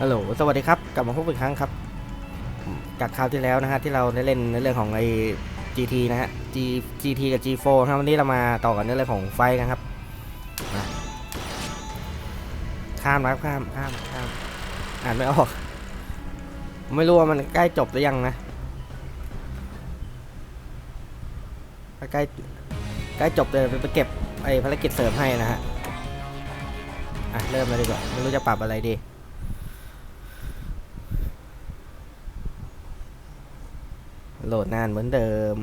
ฮัลโหล สวัสดีครับ กลับมาพบอีกครั้งครับ จากคราวที่แล้วนะฮะที่เราได้เล่นในเรื่องของไอ้ GT นะฮะ G GT กับ G4 ครับวันนี้เรามาต่อกันในเรื่องของไฟกันครับ ข้ามนะครับข้ามข้ามข้าม อ่านไม่ออก ไม่รู้ว่ามันใกล้จบหรือยังนะ ใกล้ใกล้จบเลยไปเก็บไอ้ภารกิจเสริมให้นะฮะ อะเริ่มเลยดีกว่า ไม่รู้จะปรับอะไรดี โหลดนานเหมือนเดิม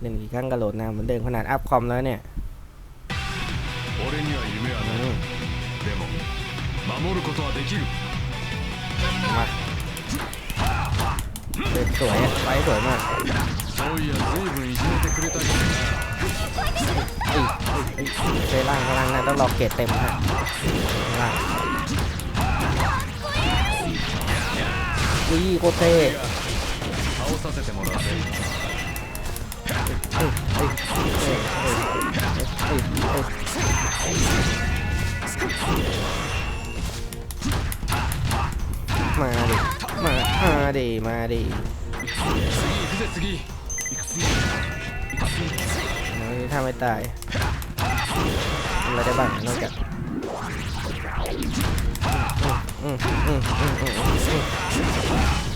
หนึ่งกี่ครั้งก็โหลดนานเหมือนเดิมขนาดอัพคอมแล้วเนี่ยมาเด็ดสวยไปสวยมากเซร่างพลังนะต้องรอเกตเต็มฮะว่าอุ้ยโคเต 倒させてもらっมาดิมามาดิมาดิถ้าไม่ตายอะไรได้บ้างนอกจากอืมอืมอืมอืมอืม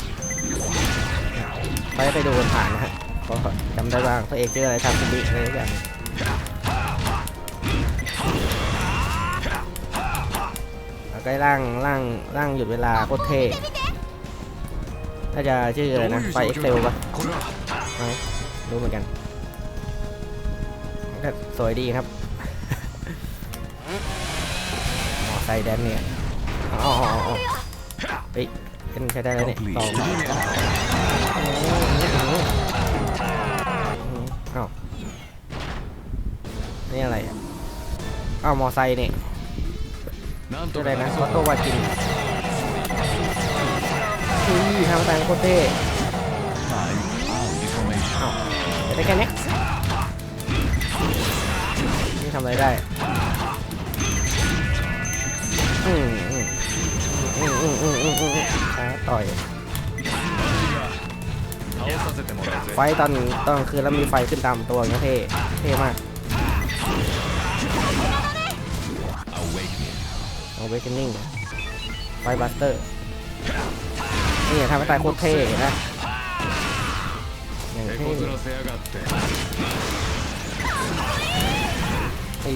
ไปไปดูผ่านนะฮะก็จำได้บ้างพระเอกชื่ออะไรทำคุมิอะไรอย่างใกล้ล่างล่างล่างหยุดเวลาโคตรเท่น่าจะชื่ออะไรนะไปเอ็กเซลปะไม่รู้เหมือนกันก็สวยดีครับหมอไซแดนเนี่ยอ๋อเฮ้ยเป็นใครได้แล้วเนี่ยต่อ นี่อะไรอ่าวมอไซค์นี่ตัะได้นะคอตโตวาจินอุ้ยทำตายโคตรเท่อ้าวได้แค่นี้นี่ทำอะไรได้อืมอืมอืมอืมอืมอืมต่อย ไฟตอนตอนคืนแล้วมีไฟขึ้นตามตัวเงี้ยเท่เท่มากเอาเวกนิ่งไฟบัสเตอร์นี่ทำให้ตายโคตรเท่นะอย่างเท่ไอ้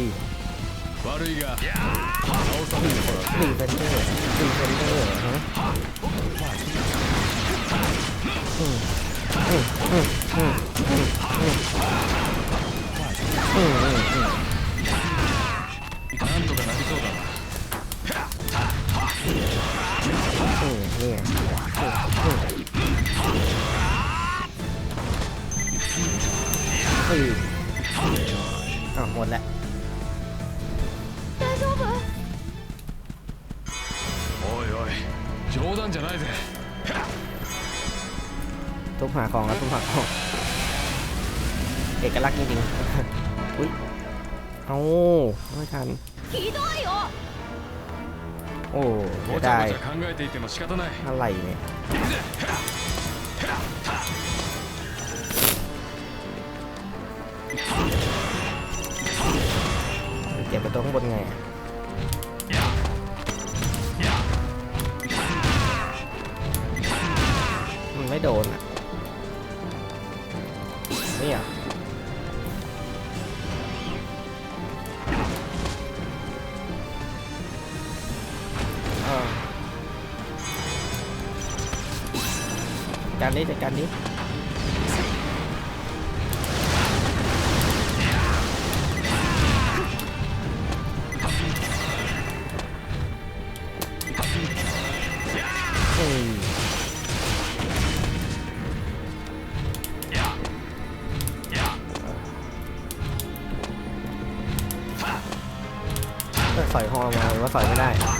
สี่เฟนเดอร์สี่เฟนเดอร์ おいおい冗談じゃないぜ ทุกหาของครับทุกหาของเอกลักษณ์จริงๆอุ้ยเอาไม่ทันโอ้ได้อะไรเนี่ยเก็บไปตัวข้างบนไงมันไม่โดนอะ การนี้จัดการนี้อืมเอ้ยสอยฮอมาหรือว่าใสอยไม่ได้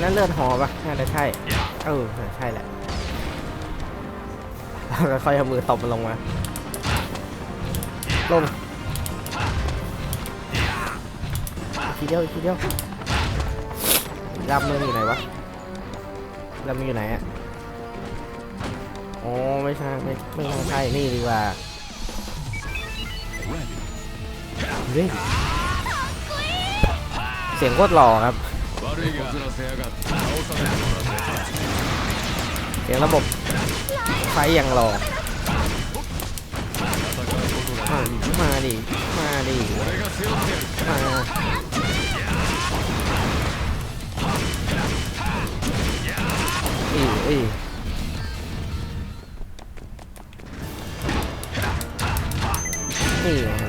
นนั้นเลือดหอปะน่าจะใช่ เออ ใช่แหละแล้วค่อยเอามือตบมันลงมา ลง ทีเดียวอีกทีเดียวรับมืออยู่ไหนวะรับมืออยู่ไหนอะโอ้ไม่ใช่ไม่ไม่ใช่ใช่นี่ดีกว่า Ready. เฮ้ยเสียงโคตรหล่อครับ 悪いがずらせやがって倒させてもらうぜ เสียงระบบไฟอย่างหล่อ 戦うことが มามาดิมาดิ 俺が背負ってやる มาอีอีนี่ไงนี่ไงนี่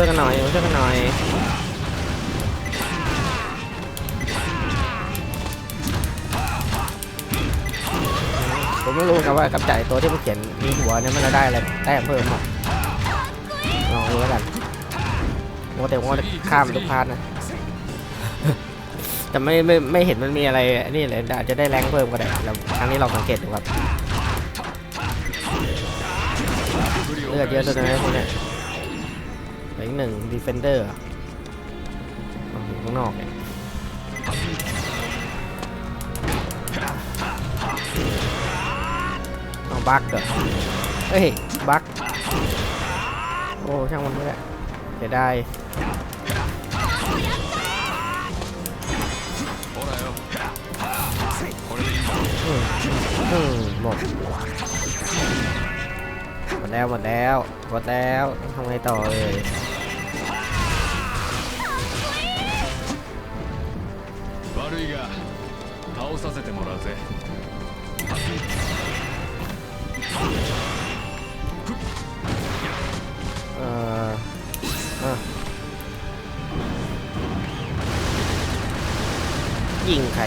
ช่วยกันหน่อยมาช่วยกันหน่อยผมไม่รู้ครับว่ากำจัดตัวที่มันเขียนมีหัวเนี่ยมันจะได้อะไรแต้มเพิ่มอะลองดูแล้วกันโมแต่ว่าจะข้ามทุกพาร์ทนะแต่ไม่ไม่ไม่เห็นมันมีอะไรนี่เลยอาจจะได้แรงเพิ่มก็ได้เราครั้งนี้เราสังเกตดูครับเลือดเยอะตัวนี้พวกเนี้ย อีกหนึ่งดีเฟนเดอร์มาถึงข้างนอกเนี่ยเอาบัคเหรอเฮ้ยบัคโอ้ช่างมันไม่ได้เดี๋ยวได้หมดหมดแล้วหมดแล้วหมดแล้วทำไงต่อเลย 倒させてもらうぜ เอ่ออ่ะยิงใคร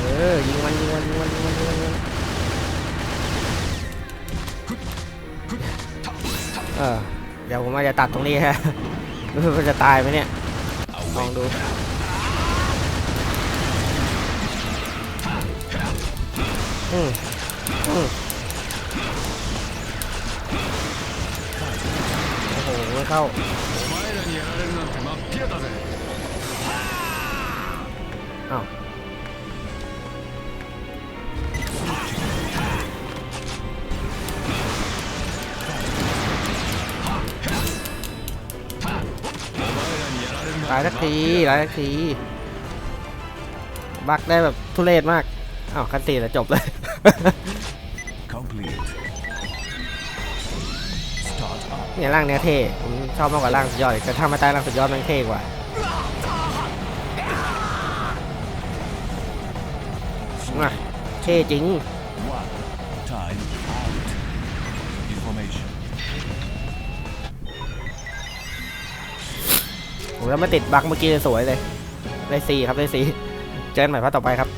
เออยิงมันยิงมันยิงมันยิงมันยิงมันยิงมันเออเ ดี๋ยวผมอาจจะตัดตรงนี้ฮะไม่รู้มันจะตายไหมเนี่ยลองดูอืมอืมโอ้โหไม่เข้า ตายสักทีตายสักที บักได้แบบทุเรศมากอ้าวคันตีแล้วจบเลย Complete. Start up. เนี่ยร่างเนี้ยเท่ผมชอบมากกว่าร่างสุดยอดอีกแต่ถ้ามาใต้ร่างสุดยอดมันเท่กว่าอะเท่จริง ผมแล้วมาติดบักเมื่อกี้สวยเลยได้ซีครับได้ซีเจอกันใหม่ภาคต่อไปครับ